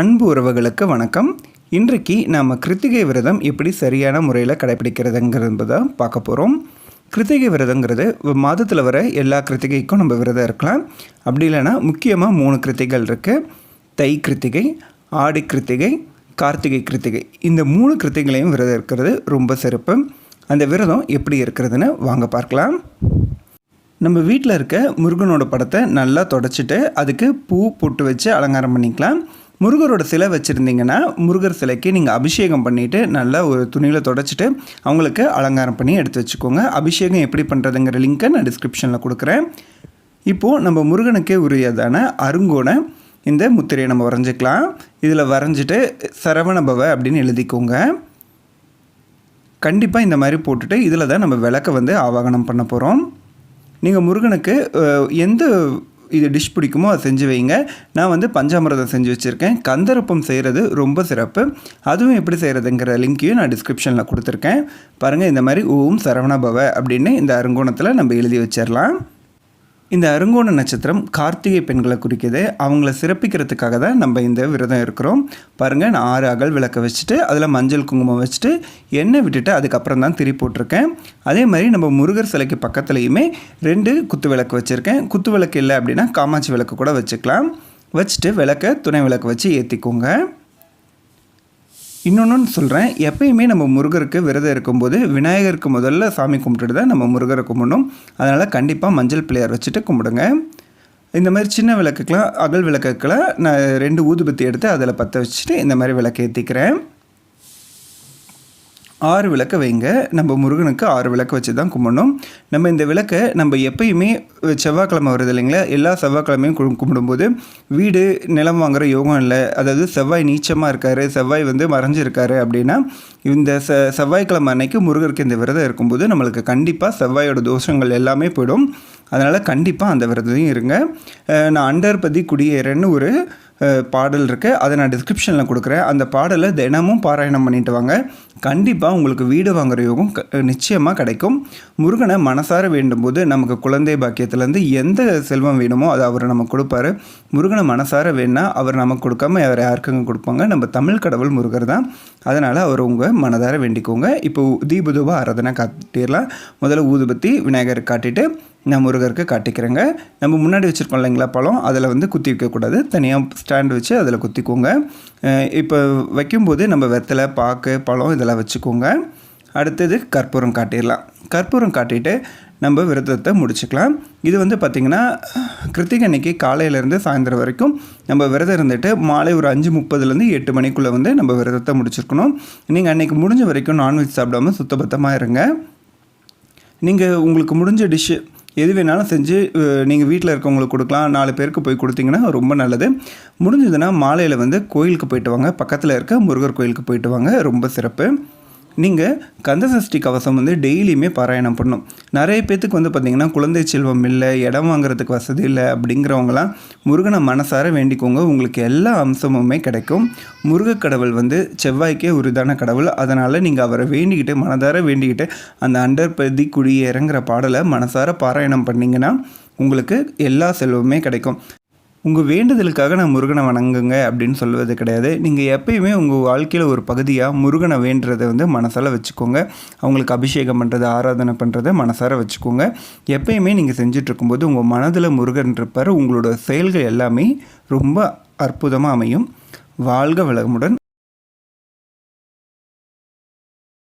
அன்பு உறவுகளுக்கு வணக்கம். இன்றைக்கு நாம் கிருத்திகை விரதம் எப்படி சரியான முறையில் கடைப்பிடிக்கிறதுங்கிறது பார்க்க போகிறோம் கிருத்திகை விரதங்கிறது மாதத்தில் வர எல்லா கிருத்திகைக்கும் நம்ம விரதம் இருக்கலாம். அப்படி இல்லைன்னா முக்கியமாக மூணு கிருத்திகள் இருக்குது தை கிருத்திகை ஆடி கிருத்திகை கார்த்திகை கிருத்திகை. இந்த மூணு கிருத்திகளையும் விரதம் இருக்கிறது ரொம்ப சிறப்பு. அந்த விரதம் எப்படி இருக்கிறதுன்னு வாங்க பார்க்கலாம். நம்ம வீட்டில் இருக்க முருகனோட படத்தை நல்லா தொடச்சிட்டு அதுக்கு பூ பொட்டு வச்சு அலங்காரம் பண்ணிக்கலாம். முருகரோட சிலை வச்சுருந்தீங்கன்னா முருகர் சிலைக்கு நீங்கள் அபிஷேகம் பண்ணிவிட்டு நல்லா ஒரு துணியில் தொடச்சிட்டு அவங்களுக்கு அலங்காரம் பண்ணி எடுத்து வச்சுக்கோங்க. அபிஷேகம் எப்படி பண்ணுறதுங்கிற லிங்க்கை நான் டிஸ்கிரிப்ஷனில் கொடுக்குறேன். இப்போது நம்ம முருகனுக்கே உரியதான அருங்கோணை இந்த முத்திரையை நம்ம வரைஞ்சிக்கலாம். இதில் வரைஞ்சிட்டு சரவணபவ அப்படின்னு எழுதிக்கோங்க. கண்டிப்பாக இந்த மாதிரி போட்டுட்டு இதில் தான் நம்ம விளக்க வந்து ஆவாகனம் பண்ண போகிறோம் நீங்கள் முருகனுக்கு எந்த இது டிஷ் பிடிக்குமோ அதை செஞ்சு வைங்க. நான் வந்து பஞ்சாமிரதம் செஞ்சு வச்சுருக்கேன். கந்தரப்பம் செய்கிறது ரொம்ப சிறப்பு. அதுவும் எப்படி செய்கிறதுங்கிற லிங்க்கையும் நான் டிஸ்கிரிப்ஷனில் கொடுத்துருக்கேன். பாருங்கள் இந்த மாதிரி ஓம் சரவணபவ அப்படின்னு இந்த அருங்கோணத்தில் நம்ம எழுதி வச்சிடலாம் இந்த அருங்கோண நட்சத்திரம் கார்த்திகை பெண்களை குறிக்கிது. அவங்கள சிறப்பிக்கிறதுக்காக தான் நம்ம இந்த விரதம் இருக்கிறோம். பாருங்கள் நான் ஆறு அகல் விளக்க வச்சுட்டு அதில் மஞ்சள் குங்குமம் வச்சுட்டு எண்ணெய் விட்டுட்டு அதுக்கப்புறம் தான் திரி போட்டிருக்கேன். அதே மாதிரி நம்ம முருகர் சிலைக்கு பக்கத்துலேயுமே ரெண்டு குத்து விளக்கு வச்சுருக்கேன். குத்து விளக்கு இல்லை அப்படின்னா காமாட்சி விளக்கு கூட வச்சுக்கலாம். வச்சுட்டு விளக்க துணை விளக்கு வச்சு ஏற்றிக்கோங்க இன்னொன்று சொல்கிறேன் எப்பயுமே நம்ம முருகருக்கு விரதம் இருக்கும்போது விநாயகருக்கு முதல்ல சாமி கும்பிட்டுட்டு தான் நம்ம முருகரை கும்பிடணும். அதனால் கண்டிப்பாக மஞ்சள் பிள்ளையார் வச்சுட்டு கும்பிடுங்க. இந்த மாதிரி சின்ன விளக்குக்கெலாம் அகல் விளக்குக்கெலாம் நான் ரெண்டு ஊதுபத்தி எடுத்து அதில் பற்ற வச்சுட்டு இந்த மாதிரி விளக்கு ஏற்றிக்கிறேன் ஆறு விளக்கு வைங்க. நம்ம முருகனுக்கு ஆறு விளக்கு வச்சு தான் கும்பிடணும். நம்ம இந்த விளக்கை நம்ம எப்பயுமே செவ்வாய்க்கிழமை வருது இல்லைங்களா? எல்லா செவ்வாய்க்கிழமையும் கு- கும்பிடும்போது வீடு நிலம் வாங்குற யோகம் இல்லை. அதாவது செவ்வாய் நீச்சமாக இருக்காரு செவ்வாய் வந்து மறைஞ்சிருக்காரு அப்படின்னா இந்த செ செவ்வாய்க்கிழமை அன்னைக்கு முருகருக்கு இந்த விரதம் இருக்கும்போது நம்மளுக்கு கண்டிப்பாக செவ்வாயோட தோஷங்கள் எல்லாமே போயிடும். அதனால் கண்டிப்பாக அந்த விரதத்தையும் இருங்க. நான் அண்டர்பதி குடியேறன்னு ஒரு பாடல் இருக்குது அதை நான் டிஸ்கிரிப்ஷனில் கொடுக்குறேன். அந்த பாடலை தினமும் பாராயணம் பண்ணிட்டு வாங்க. கண்டிப்பாக உங்களுக்கு வீடு வாங்குற யோகம் க- நிச்சயமாக கிடைக்கும். முருகனை மனசார வேண்டும் போது நமக்கு குழந்தை பாக்கியத்துலேருந்து எந்த செல்வம் வேணுமோ அதை அவர் நமக்கு கொடுப்பாரு. முருகனை மனசார வேணா அவர் நமக்கு கொடுக்காம அவர் யாருக்குங்க கொடுப்பாங்க? நம்ம தமிழ் கடவுள் முருகர் தான். அதனால் அவர் உங்கள் மனதார வேண்டிக்கோங்க. இப்போ தீபதூப ஆராதனை காட்டிடலாம். முதல்ல ஊதுபத்தி விநாயகர் காட்டிட்டு நான் முருகருக்கு காட்டிக்கிறேங்க. நம்ம முன்னாடி வச்சுருக்கோம் இல்லைங்களா பழம்? அதில் வந்து குத்தி வைக்கக்கூடாது. தனியாக ஸ்டாண்ட் வச்சு அதில் குத்திக்கோங்க. இப்போ வைக்கும்போது நம்ம வெத்தலை பாக்கு பழம் இதெல்லாம் வச்சுக்கோங்க. அடுத்தது கற்பூரம் காட்டிடலாம். கற்பூரம் காட்டிட்டு நம்ம விரதத்தை முடிச்சுக்கலாம். இது வந்து பார்த்திங்கன்னா கிருத்திகை அன்னைக்கு காலையிலேருந்து சாயந்தரம் வரைக்கும் நம்ம விரதம் இருந்துட்டு மாலை ஒரு அஞ்சு முப்பதுலேருந்து எட்டு மணிக்குள்ளே வந்து நம்ம விரதத்தை முடிச்சிருக்கணும். நீங்கள் அன்னைக்கு முடிஞ்ச வரைக்கும் நான்வெஜ் சாப்பிடாம சுத்தபத்தமாக இருங்க. நீங்கள் உங்களுக்கு முடிஞ்ச டிஷ்ஷு எது வேணாலும் செஞ்சு நீங்கள் வீட்டில் இருக்கவங்களுக்கு கொடுக்கலாம். நாலு பேருக்கு போய் கொடுத்தீங்கன்னா ரொம்ப நல்லது. முடிஞ்சதுன்னா மாலையில் வந்து கோயிலுக்கு போயிட்டு வாங்க. பக்கத்தில் இருக்க முருகர் கோயிலுக்கு போயிட்டு வாங்க. ரொம்ப சிறப்பு. நீங்கள் கந்தசஷ்டி கவசம் வந்து டெய்லியுமே பாராயணம் பண்ணணும். நிறைய பேத்துக்கு வந்து பார்த்திங்கன்னா குழந்தை செல்வம் இல்லை இடம் வாங்குறதுக்கு வசதி இல்லை அப்படிங்கிறவங்களாம் முருகனை மனசார வேண்டிக்கோங்க. உங்களுக்கு எல்லா அம்சமுமே கிடைக்கும். முருக கடவுள் வந்து செவ்வாய்க்கே உரிதான கடவுள். அதனால் நீங்கள் அவரை வேண்டிக்கிட்டு மனதார வேண்டிக்கிட்டு அந்த அண்டர்பதி குடியேறங்கிற பாடலை மனசார பாராயணம் பண்ணிங்கன்னா உங்களுக்கு எல்லா செல்வமே கிடைக்கும். உங்கள் வேண்டுதலுக்காக நான் முருகனை வணங்குங்க அப்படின்னு சொல்வது கிடையாது. நீங்கள் எப்பயுமே உங்கள் வாழ்க்கையில் ஒரு பகுதியாக முருகனை வேண்டுறதை வந்து மனசால் வச்சுக்கோங்க. அவங்களுக்கு அபிஷேகம் பண்ணுறது ஆராதனை பண்ணுறதை மனசார வச்சுக்கோங்க. எப்பயுமே நீங்கள் செஞ்சிட்ருக்கும்போது உங்கள் மனதில் முருகன் இருப்பார். உங்களோட செயல்கள் எல்லாமே ரொம்ப அற்புதமாக அமையும். வாழ்க வளமுடன்.